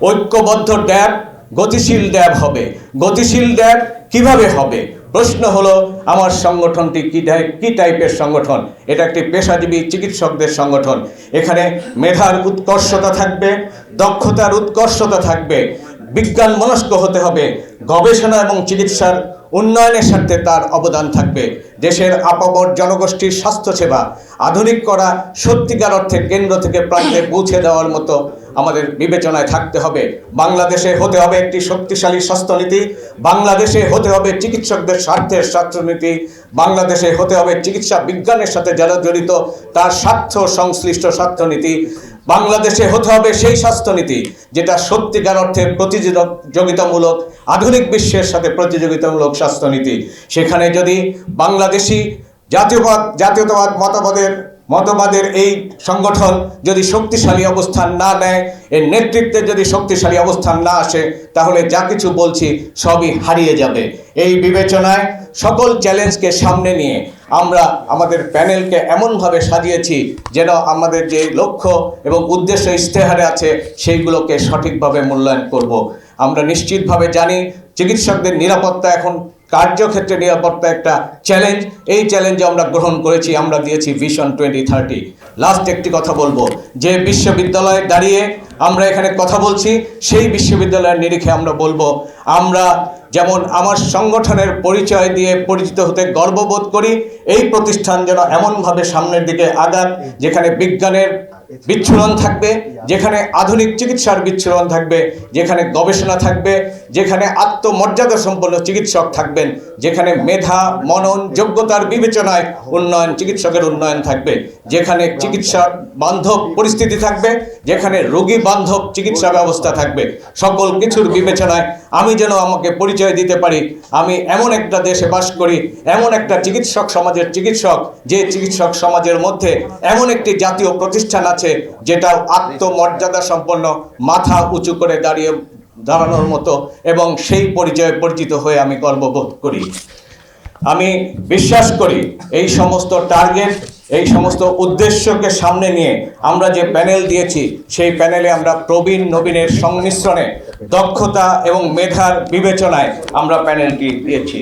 ঐক্যবদ্ধ ড্যাব গতিশীল ড্যাব হবে। গতিশীল ড্যাব কীভাবে হবে? প্রশ্ন হলো, আমার সংগঠনটি কি কি টাইপের সংগঠন? এটা একটি পেশাজীবী চিকিৎসকদের সংগঠন। এখানে মেধার উৎকর্ষতা থাকবে, দক্ষতার উৎকর্ষতা থাকবে, বিজ্ঞান মনস্ক হতে হবে, গবেষণা এবং চিকিৎসার উন্নয়নের স্বার্থে তার অবদান থাকবে। দেশের আপামর জনগোষ্ঠীর স্বাস্থ্যসেবা আধুনিক করা সত্যিকার অর্থে কেন্দ্র থেকে প্রান্তে পৌঁছে দেওয়ার মতো আমাদের বিবেচনায় থাকতে হবে। বাংলাদেশে হতে হবে একটি শক্তিশালী স্বাস্থ্যনীতি। বাংলাদেশে হতে হবে চিকিৎসকদের স্বার্থের স্বাস্থ্যনীতি বাংলাদেশে হতে হবে চিকিৎসা বিজ্ঞানের সাথে যারা জড়িত, তার স্বার্থ সংশ্লিষ্ট স্বাস্থ্যনীতি বাংলাদেশে হতে হবে সেই স্বাস্থ্যনীতি, যেটা সত্যিকার অর্থে প্রতিযোগিতামূলক, আধুনিক বিশ্বের সাথে প্রতিযোগিতামূলক স্বাস্থ্যনীতি। সেখানে যদি বাংলাদেশি জাতীয়বাদ, জাতীয়তাবাদ মতবাদের মতবাদের এই সংগঠন যদি শক্তিশালী অবস্থান না নেয়, এর নেতৃত্বে যদি শক্তিশালী অবস্থান না আসে, তাহলে যা কিছু বলছি সবই হারিয়ে যাবে। এই বিবেচনায় সকল চ্যালেঞ্জকে সামনে নিয়ে আমরা আমাদের প্যানেলকে এমনভাবে সাজিয়েছি যেন আমাদের যে লক্ষ্য এবং উদ্দেশ্য ইশতেহারে আছে, সেইগুলোকে সঠিকভাবে মূল্যায়ন করব। আমরা নিশ্চিতভাবে জানি চিকিৎসকদের নিরাপত্তা এখন কার্যক্ষেত্রে নিরাপত্তা একটা চ্যালেঞ্জ এই চ্যালেঞ্জে আমরা গ্রহণ করেছি, আমরা দিয়েছি ভিশন টোয়েন্টি থার্টি লাস্ট একটি কথা বলব, যে বিশ্ববিদ্যালয়ে দাঁড়িয়ে আমরা এখানে কথা বলছি, সেই বিশ্ববিদ্যালয়ের নিরিখে আমরা বলব, আমরা যেমন আমার সংগঠনের পরিচয় দিয়ে পরিচিত হতে গর্ববোধ করি, এই প্রতিষ্ঠান যেন এমনভাবে সামনের দিকে আগান যেখানে বিজ্ঞানের বিচ্ছুরণ থাকবে, যেখানে আধুনিক চিকিৎসার বিচ্ছুরণ থাকবে, যেখানে গবেষণা থাকবে, যেখানে আত্মমর্যাদা সম্পন্ন চিকিৎসক থাকবেন, যেখানে মেধা, মনন, যোগ্যতার বিবেচনায় উন্নয়ন, চিকিৎসকের উন্নয়ন থাকবে, যেখানে চিকিৎসা বান্ধব পরিস্থিতি থাকবে, যেখানে রোগী বান্ধব চিকিৎসা ব্যবস্থা থাকবে। সকল কিছুর বিবেচনায় আমি যেন আমাকে পরিচয় দিতে পারি, আমি এমন একটা দেশে বাস করি, এমন একটা চিকিৎসক সমাজের চিকিৎসক, যে চিকিৎসক সমাজের মধ্যে এমন একটি জাতীয় প্রতিষ্ঠান আছে, যেটা আত্মমর্যাদা সম্পন্ন মাথা উঁচু করে দাঁড়িয়ে দাঁড়ানোর মতো এবং সেই পরিচয়ে পরিচিত হয়ে আমি গর্ববোধ করি। আমি বিশ্বাস করি এই সমস্ত টার্গেট এই সমস্ত উদ্দেশ্যকে সামনে নিয়ে আমরা যে প্যানেল দিয়েছি, সেই প্যানেলে আমরা প্রবীণ নবীনের সংমিশ্রণে দক্ষতা এবং মেধার বিবেচনায় আমরা প্যানেলটি দিয়েছি।